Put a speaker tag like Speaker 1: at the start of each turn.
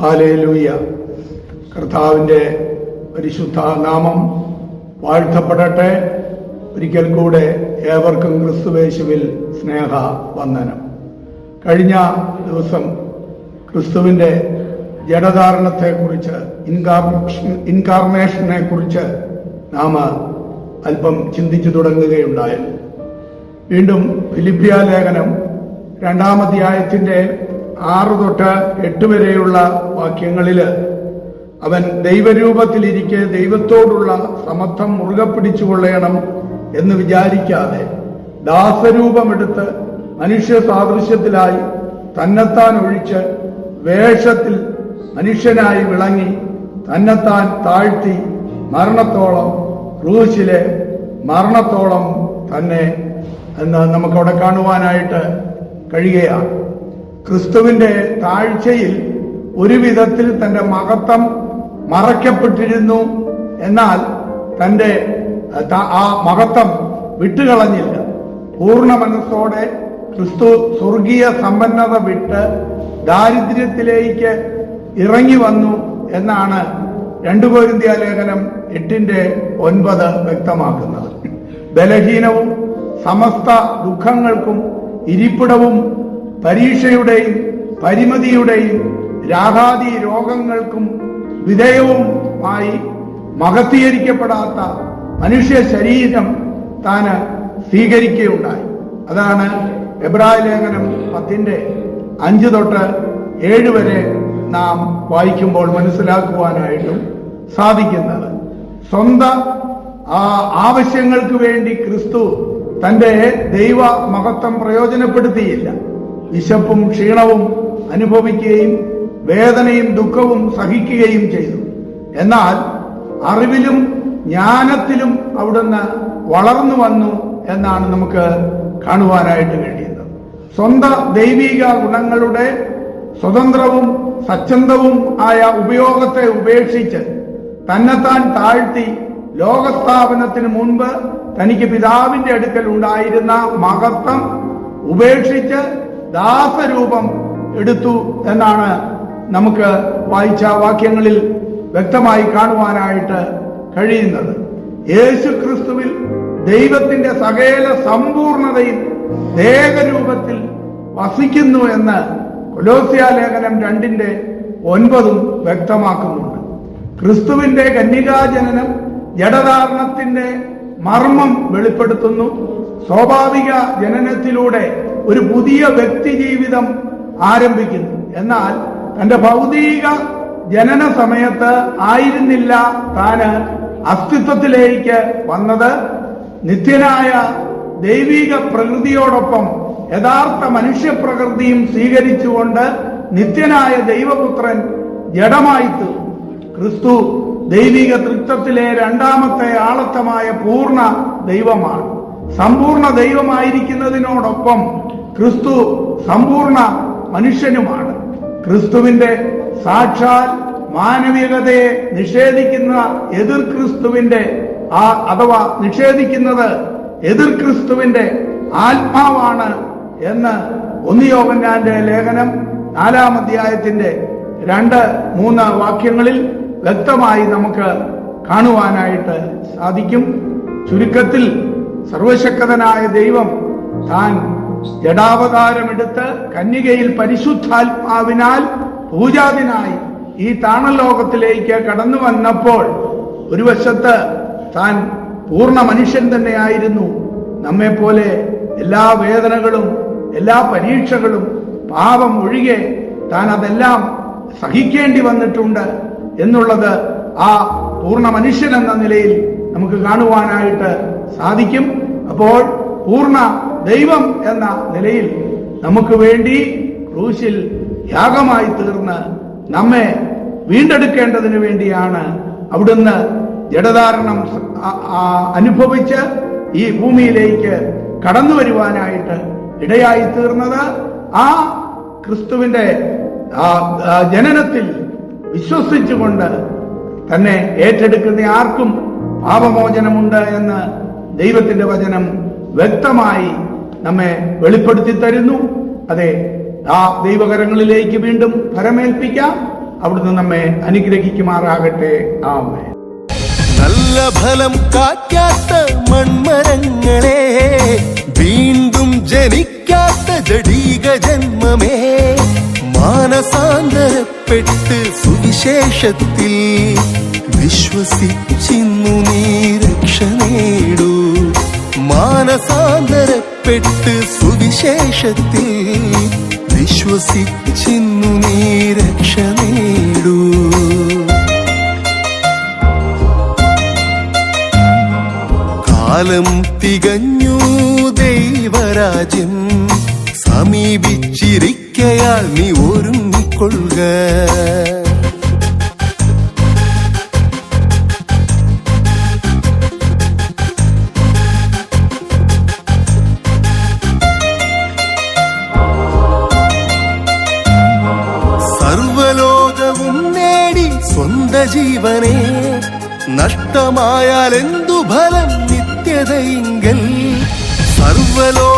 Speaker 1: Hallelujah കർത്താവിന്റെ പരിശുദ്ധ നാമം വാഴ്ത്തപ്പെടട്ടെ. ഒരിക്കൽ കൂടെ ഏവർക്കും ക്രിസ്തുവേശുവിൽ സ്നേഹ വന്ദനം. കഴിഞ്ഞ ദിവസം ക്രിസ്തുവിന്റെ ജഡധാരണത്തെക്കുറിച്ച് ഇൻകാർഷൻ ഇൻകാർണേഷനെ കുറിച്ച് നാം അല്പം ചിന്തിച്ചു തുടങ്ങുകയുണ്ടായിരുന്നു വീണ്ടും ഫിലിപ്പിയ ലേഖനം രണ്ടാം അധ്യായത്തിന്റെ ആറ് തൊട്ട് എട്ട് വരെയുള്ള വാക്യങ്ങളിൽ അവൻ ദൈവരൂപത്തിലിരിക്കെ ദൈവത്തോടുള്ള സമത്വം മുറുകെ പിടിച്ചുകൊള്ളണം എന്ന് വിചാരിക്കാതെ ദാസരൂപമെടുത്ത് മനുഷ്യ സാദൃശ്യത്തിലായി തന്നെത്താൻ ഒഴിച്ച് വേഷത്തിൽ മനുഷ്യനായി വിളങ്ങി തന്നെത്താൻ താഴ്ത്തി മരണത്തോളം ക്രൂശിലെ മരണത്തോളം തന്നെ എന്ന് നമുക്കവിടെ കാണുവാനായിട്ട് കഴിയുകയാണ്. ക്രിസ്തുവിന്റെ താഴ്ചയിൽ ഒരു വിധത്തിൽ തന്റെ മഹത്വം മറയ്ക്കപ്പെട്ടിരുന്നു എന്നാൽ തന്റെ ആ മഹത്വം വിട്ടുകളഞ്ഞില്ല. പൂർണ മനസ്സോടെ ക്രിസ്തു സ്വർഗീയ സമ്പന്നത വിട്ട് ദാരിദ്ര്യത്തിലേക്ക് ഇറങ്ങി വന്നു എന്നാണ് രണ്ടു കോരിന്ത്യ ലേഖനം എട്ടിന്റെ ഒൻപത് വ്യക്തമാക്കുന്നത്. ബലഹീനവും സമസ്ത ദുഃഖങ്ങൾക്കും ഇരിപ്പിടവും പരീക്ഷയുടെയും പരിമിതിയുടെയും രാഗാദി രോഗങ്ങൾക്കും വിധേയവുമായി മഹത്തീകരിക്കപ്പെടാത്ത മനുഷ്യ ശരീരം താന് സ്വീകരിക്കുകയുണ്ടായി. അതാണ് എബ്രായ ലേഖനം പത്തിന്റെ അഞ്ച് തൊട്ട് ഏഴ് വരെ നാം വായിക്കുമ്പോൾ മനസ്സിലാക്കുവാനായിട്ടും സാധിക്കുന്നത്. സ്വന്ത ആവശ്യങ്ങൾക്ക് വേണ്ടി ക്രിസ്തു തന്റെ ദൈവ മഹത്വം പ്രയോജനപ്പെടുത്തിയില്ല. വിശപ്പും ക്ഷീണവും അനുഭവിക്കുകയും വേദനയും ദുഃഖവും സഹിക്കുകയും ചെയ്തു. എന്നാൽ അറിവിലും ജ്ഞാനത്തിലും അവിടുന്ന് വളർന്നു വന്നു എന്നാണ് നമുക്ക് കാണുവാനായിട്ട് കഴിയുന്നത് സ്വന്ത ദൈവിക ഗുണങ്ങളുടെ സ്വതന്ത്രവും സച്ചന്തവും ആയ ഉപയോഗത്തെ ഉപേക്ഷിച്ച് തന്നെത്താൻ താഴ്ത്തി ലോകസ്ഥാപനത്തിന് മുൻപ് തനിക്ക് പിതാവിന്റെ അടുക്കൽ ഉണ്ടായിരുന്ന മഹത്വം ഉപേക്ഷിച്ച് ദാസരൂപം എടുത്തു എന്നാണ് നമുക്ക് വായിച്ച വാക്യങ്ങളിൽ വ്യക്തമായി കാണുവാനായിട്ട് കഴിയുന്നത്. യേശു ക്രിസ്തുവിൽ ദൈവത്തിന്റെ സകല സമ്പൂർണതയും ദേഹരൂപത്തിൽ വസിക്കുന്നു എന്ന് കൊലോസ്യ ലേഖനം രണ്ടിന്റെ ഒൻപതും വ്യക്തമാക്കുന്നുണ്ട്. ക്രിസ്തുവിന്റെ കന്യകാജനനം ജഡധാരണത്തിന്റെ മർമ്മം വെളിപ്പെടുത്തുന്നു. സ്വാഭാവിക ജനനത്തിലൂടെ ഒരു പുതിയ വ്യക്തി ജീവിതം ആരംഭിക്കുന്നു. എന്നാൽ തന്റെ ഭൗതിക ജനന സമയത്ത് ആയിരുന്നില്ല താന് അസ്തിത്വത്തിലേക്ക് വന്നത്. നിത്യനായ ദൈവിക പ്രകൃതിയോടൊപ്പം യഥാർത്ഥ മനുഷ്യപ്രകൃതിയും സ്വീകരിച്ചുകൊണ്ട് നിത്യനായ ദൈവപുത്രൻ ജഡമായി ക്രിസ്തു ദൈവിക തൃത്വത്തിലെ രണ്ടാമത്തെ ആളത്തമായ പൂർണ ദൈവമാണ്. സമ്പൂർണ ദൈവമായിരിക്കുന്നതിനോടൊപ്പം ക്രിസ്തു സമ്പൂർണ മനുഷ്യനുമാണ്. ക്രിസ്തുവിന്റെ സാക്ഷാൽ മാനവികതയെ നിഷേധിക്കുന്ന എതിർ ക്രിസ്തുവിന്റെ ആ അഥവാ നിഷേധിക്കുന്നത് എതിർ ക്രിസ്തുവിന്റെ ആത്മാവാണ് എന്ന് ഒന്നിയോവന്നാന്റെ ലേഖനം നാലാം അധ്യായത്തിന്റെ രണ്ട് മൂന്ന് വാക്യങ്ങളിൽ വ്യക്തമായി നമുക്ക് കാണുവാനായിട്ട് സാധിക്കും. ചുരുക്കത്തിൽ സർവശക്തനായ ദൈവം താൻ ജഡാവതാരമെടുത്ത് കന്യകയിൽ പരിശുദ്ധാത്മാവിനാൽ പൂജാതിനായി ഈ താണലോകത്തിലേക്ക് കടന്നു വന്നപ്പോൾ ഒരു വശത്ത് താൻ പൂർണ മനുഷ്യൻ തന്നെയായിരുന്നു. നമ്മെപ്പോലെ എല്ലാ വേദനകളും എല്ലാ പരീക്ഷകളും പാപം ഒഴികെ താൻ അതെല്ലാം സഹിക്കേണ്ടി വന്നിട്ടുണ്ട് എന്നുള്ളത് ആ പൂർണ മനുഷ്യൻ എന്ന നിലയിൽ നമുക്ക് കാണുവാനായിട്ട് സാധിക്കും. അപ്പോൾ പൂർണ ദൈവം എന്ന നിലയിൽ നമുക്ക് വേണ്ടി ക്രൂശിൽ യാഗമായി തീർന്ന് നമ്മെ വീണ്ടെടുക്കേണ്ടതിന് വേണ്ടിയാണ് അവിടുന്ന് ജഡധാരണം അനുഭവിച്ച് ഈ ഭൂമിയിലേക്ക് കടന്നു വരുവാനായിട്ട് ഇടയായി തീർന്നത് ആ ക്രിസ്തുവിന്റെ ജനനത്തിൽ വിശ്വസിച്ചുകൊണ്ട് തന്നെ ഏറ്റെടുക്കുന്ന ആർക്കും പാപമോചനമുണ്ട് എന്ന് ദൈവത്തിന്റെ വചനം വ്യക്തമായി നമ്മെ വെളിപ്പെടുത്തി തരുന്നു. അതെ ആ ദൈവകരങ്ങളിലേക്ക് വീണ്ടും ഫലമേൽപ്പിക്കാം അവിടുന്ന് നമ്മെ അനുഗ്രഹിക്കുമാറാകട്ടെ. ആമേ
Speaker 2: നല്ല ഫലം കാക്കാത്ത മൺമരങ്ങളെ വീണ്ടും ജനിക്കാത്ത ജടീക ജന്മമേ മാനസാന്തരപ്പെട്ട് സുവിശേഷത്തിൽ വിശ്വസിച്ചിന്നു നീ. മാനസാന്തരപ്പെട്ട് സുവിശേഷത്തിൽ വിശ്വസിച്ചിന്നു നീ രക്ഷ നേടൂ. കാലം തികഞ്ഞു ദൈവരാജ്യം സമീപിച്ചിരിക്കയാൽ നീ ഒരുങ്ങിക്കൊള്ളുക. സ്വന്ത ജീവനെ നഷ്ടമായാൽ എന്തു ഫലം നിത്യതയിങ്കൽ സർവലോ